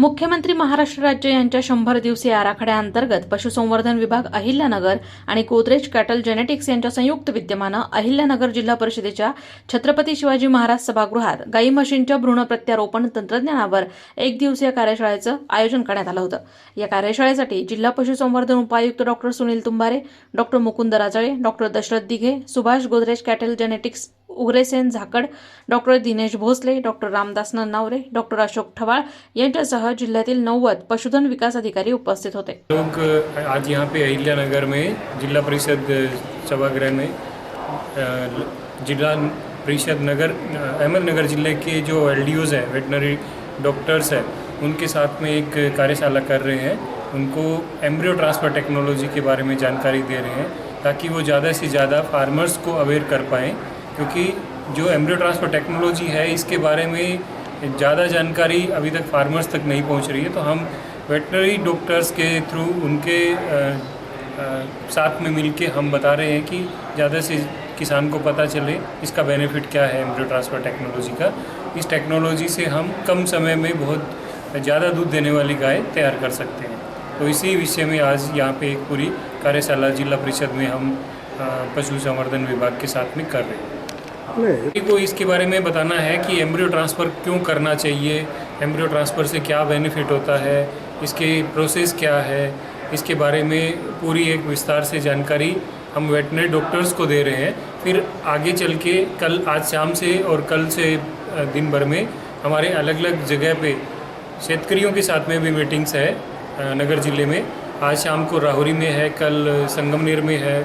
मुख्यमंत्री महाराष्ट्र राज्य यांच्या शंभर दिवसीय आराखड्याअंतर्गत पशुसंवर्धन विभाग अहिल्यानगर आणि गोदरेज कॅटल जेनेटिक्स यांच्या संयुक्त विद्यमानं अहिल्यानगर जिल्हा परिषदेच्या छत्रपती शिवाजी महाराज सभागृहात गाई म्हशींच्या भ्रूण प्रत्यारोपण तंत्रज्ञानावर एक दिवसीय कार्यशाळेचं आयोजन करण्यात आलं होतं. या कार्यशाळेसाठी जिल्हा पशुसंवर्धन उपायुक्त doctor Sunil Tumbare doctor Mukund Rajale doctor Dashrath Dighe Subhash Godrej cattle genetics Ugrasen Zakad doctor Dinesh Bhosale doctor Ramdas Nannaware doctor Ashok Thawal यांच्यासह जिल्ह्यातील नव्वद पशुधन विकास अधिकारी उपस्थित होते. लोग आज यहाँ पे अहिल्या नगर में जिला परिषद सभागृह में जिला परिषद नगर अहमदनगर जिले के जो एल है वेटनरी डॉक्टर्स हैं उनके साथ में एक कार्यशाला कर रहे हैं। उनको एम्ब्रियो ट्रांसफ़र टेक्नोलॉजी के बारे में जानकारी दे रहे हैं ताकि वो ज़्यादा से ज़्यादा फार्मर्स को अवेयर कर पाएँ। क्योंकि जो एम्ब्रियो ट्रांसफ़र टेक्नोलॉजी है इसके बारे में ज़्यादा जानकारी अभी तक फार्मर्स तक नहीं पहुँच रही है। तो हम वेटनरी डॉक्टर्स के थ्रू उनके अ, अ, साथ में मिलके हम बता रहे हैं कि ज़्यादा से किसान को पता चले इसका बेनिफिट क्या है एम्ब्रियो ट्रांसफ़र टेक्नोलॉजी का। इस टेक्नोलॉजी से हम कम समय में बहुत ज़्यादा दूध देने वाली गाय तैयार कर सकते हैं। तो इसी विषय में आज यहाँ पे एक पूरी कार्यशाला जिला परिषद में हम पशु संवर्धन विभाग के साथ में कर रहे हैं। नहीं को इसके बारे में बताना है कि एम्ब्रियो ट्रांसफ़र क्यों करना चाहिए? एम्ब्रियो ट्रांसफ़र से क्या बेनिफिट होता है? इसके प्रोसेस क्या है? इसके बारे में पूरी एक विस्तार से जानकारी हम वेटनरी डॉक्टर्स को दे रहे हैं। फिर आगे चल के कल आज शाम से और कल से दिन भर में हमारे अलग अलग जगह पे शेतकरियों के साथ में भी मीटिंग्स है नगर ज़िले में। आज शाम को राहुरी में है, कल संगमनेर में है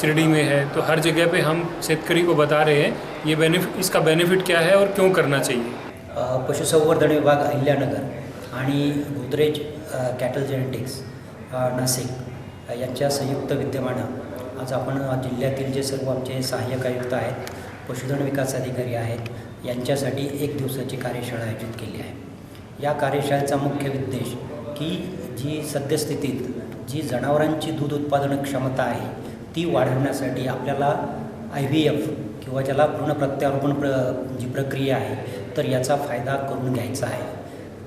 शिरडी में है तो हर जगह पे हम शेतकरी को बता रहे हैं ये बेनिफिट इसका बेनिफिट क्या है और क्यों करना चाहिए? पशुसंवर्धन विभाग अहिल्यानगर आणि गोदरेज कॅटल जेनेटिक्स नासिक नाशिक यांच्या संयुक्त विद्यमानं आज आपण जिल्ह्यातील जे सर्व आमचे सहाय्यक आयुक्त आहेत पशुधन विकास अधिकारी आहेत यांच्यासाठी एक दिवसाची कार्यशाळा आयोजित केली आहे. या कार्यशाळेचा मुख्य उद्देश की जी सद्यस्थितीत जी जनावरांची दूध उत्पादन क्षमता आहे ती वाढवण्यासाठी आपल्याला आय व्ही एफ किंवा ज्याला भ्रूण प्रत्यारोपण प्र जी प्रक्रिया आहे तर याचा फायदा करून घ्यायचा आहे.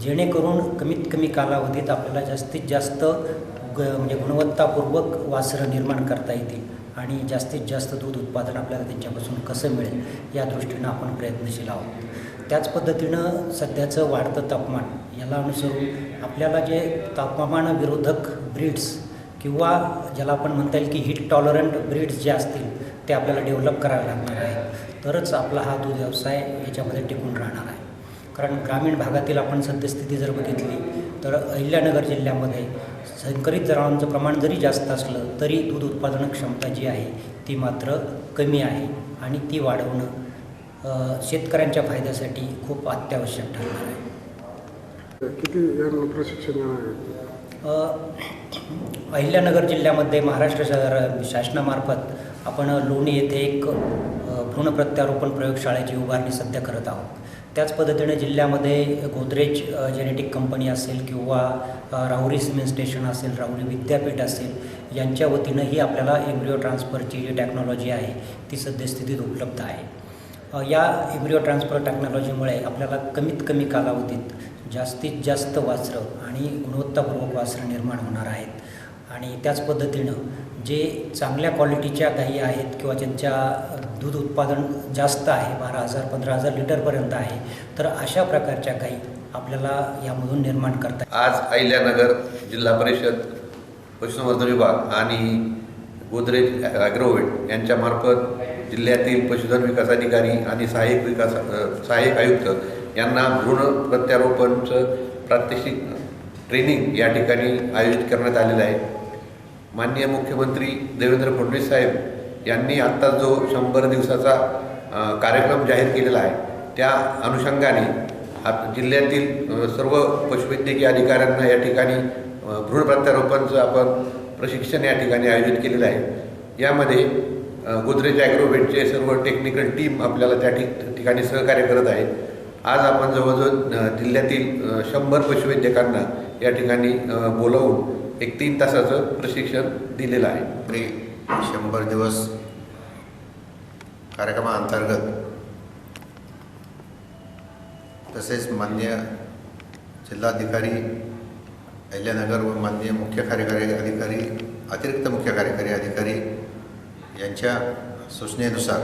जेणेकरून कमीत कमी कालावधीत आपल्याला जास्तीत जास्त ग म्हणजे गुणवत्तापूर्वक वासरं निर्माण करता येतील आणि जास्तीत जास्त दूध उत्पादन आपल्याला त्यांच्यापासून कसं मिळेल या दृष्टीनं आपण प्रयत्नशील आहोत. त्याच पद्धतीनं सध्याचं वाढतं तापमान याला अनुसरून आपल्याला जे तापमानविरोधक ब्रीड्स किंवा ज्याला आपण म्हणता येईल की हीट टॉलरंट ब्रीड्स जे असतील ते आपल्याला डेव्हलप करावे लागणार आहे तरच आपला हा दूध व्यवसाय याच्यामध्ये टिकून राहणार आहे. कारण ग्रामीण भागातील आपण सद्यस्थिती जर बघितली तर अहिल्यानगर जिल्ह्यामध्ये संकरित जनावरांचं प्रमाण जरी जास्त असलं तरी दूध उत्पादन क्षमता जी आहे ती मात्र कमी आहे आणि ती वाढवणं शेतकऱ्यांच्या फायद्यासाठी खूप अत्यावश्यक ठरणार आहे. किती प्रशिक्षण अहिल्यानगर जिल्ह्यामध्ये महाराष्ट्र शासनामार्फत आपण लोणी येथे एक भ्रूण प्रत्यारोपण प्रयोगशाळेची उभारणी सध्या करत आहोत. त्याच पद्धतीने जिल्ह्यामध्ये गोदरेज जेनेटिक कंपनी असेल किंवा राहुरी सिमेंट स्टेशन असेल राहुरी विद्यापीठ असेल यांच्या वतीनंही आपल्याला एम्ब्रिओ ट्रान्सफरची जी टेक्नॉलॉजी आहे ती सद्यस्थितीत उपलब्ध आहे. या एम्ब्रिओ ट्रान्सफर टेक्नॉलॉजीमुळे आपल्याला कमीत कमी कालावधीत जास्तीत जास्त वासरं आणि गुणवत्तापूर्वक वासरं निर्माण होणार आहेत. आणि त्याच पद्धतीनं जे चांगल्या क्वालिटीच्या गायी आहेत किंवा ज्यांच्या दूध उत्पादन जास्त आहे बारा हजार पंधरा हजार लिटरपर्यंत आहे तर अशा प्रकारच्या गायी आपल्याला यामधून निर्माण करता आज अहिल्यानगर जिल्हा परिषद पशुसंवर्धन विभाग आणि गोदरेज ॲग्रोवेट यांच्यामार्फत जिल्ह्यातील पशुधन विकास अधिकारी आणि सहाय्यक विकास सहाय्यक आयुक्त यांना भ्रूण प्रत्यारोपणचं प्रात्यक्षिक ट्रेनिंग या ठिकाणी आयोजित करण्यात आलेलं आहे. माननीय मुख्यमंत्री देवेंद्र फडणवीस साहेब यांनी आत्ता जो शंभर दिवसाचा कार्यक्रम जाहीर केलेला आहे त्या अनुषंगाने आप जिल्ह्यातील सर्व पशुवैद्यकीय अधिकाऱ्यांना या ठिकाणी भ्रूण प्रत्यारोपणचं आपण प्रशिक्षण या ठिकाणी आयोजित केलेलं आहे. यामध्ये गोदरेज ॲग्रोवेटचे सर्व टेक्निकल टीम आपल्याला त्या ठिक ठिकाणी सहकार्य करत आहे आज आपण जवळजवळ जिल्ह्यातील शंभर पशुवैद्यकांना या ठिकाणी बोलावून एक तीन तासाचं प्रशिक्षण दिलेलं आहे. शंभर दिवस कार्यक्रमाअंतर्गत तसेच मान्य जिल्हाधिकारी अहिल्यानगर व माननीय मुख्य कार्यकारी अधिकारी अतिरिक्त मुख्य कार्यकारी अधिकारी यांच्या सूचनेनुसार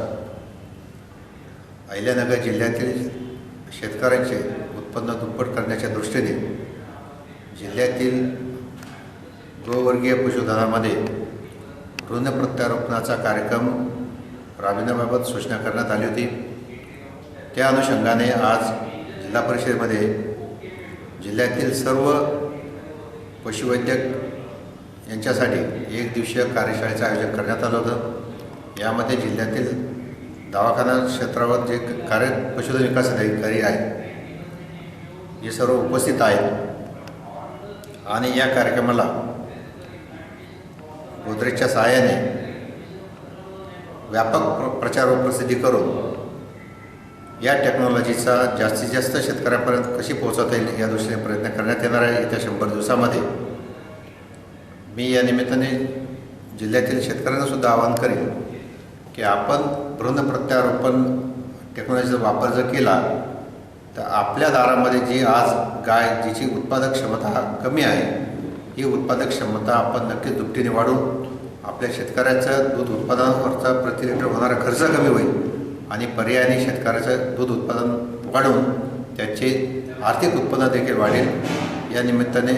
अहिल्यानगर जिल्ह्यातील शेतकऱ्यांचे उत्पन्न दुप्पट करण्याच्या दृष्टीने जिल्ह्यातील गोवर्गीय पशुधनामध्ये ऋण प्रत्यारोपणाचा कार्यक्रम राबविण्याबाबत सूचना करण्यात आली होती. त्या अनुषंगाने आज जिल्हा परिषदेमध्ये जिल्ह्यातील सर्व पशुवैद्यक यांच्यासाठी एक दिवसीय कार्यशाळेचं आयोजन करण्यात आलं होतं. यामध्ये जिल्ह्यातील दवाखाना क्षेत्रावर जे कार्य पशुधन विकास अधिकारी आहेत हे सर्व उपस्थित आहेत आणि या कार्यक्रमाला गोदरेजच्या सहाय्याने व्यापक प्र प्रचार व प्रसिद्धी करून या टेक्नॉलॉजीचा जास्तीत जास्त शेतकऱ्यापर्यंत कशी पोहोचवता येईल या दृष्टीने प्रयत्न करण्यात येणार आहे. येत्या शंभर दिवसामध्ये मी या निमित्ताने जिल्ह्यातील शेतकऱ्यांना सुद्धा आवाहन करेन की आपण भ्रूण प्रत्यारोपण टेक्नॉलॉजीचा वापर जर केला तर आपल्या दारामध्ये जी आज गाय जिची उत्पादक क्षमता कमी आहे ही उत्पादक क्षमता आपण नक्कीच दुपटीने वाढवून आपल्या शेतकऱ्याचं दूध उत्पादनावरचा प्रति लिटर होणारा खर्च कमी होईल आणि पर्यायाने शेतकऱ्याचं दूध उत्पादन वाढवून त्याचे आर्थिक उत्पन्न देखील वाढेल. या निमित्ताने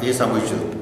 हे सांगू इच्छितो.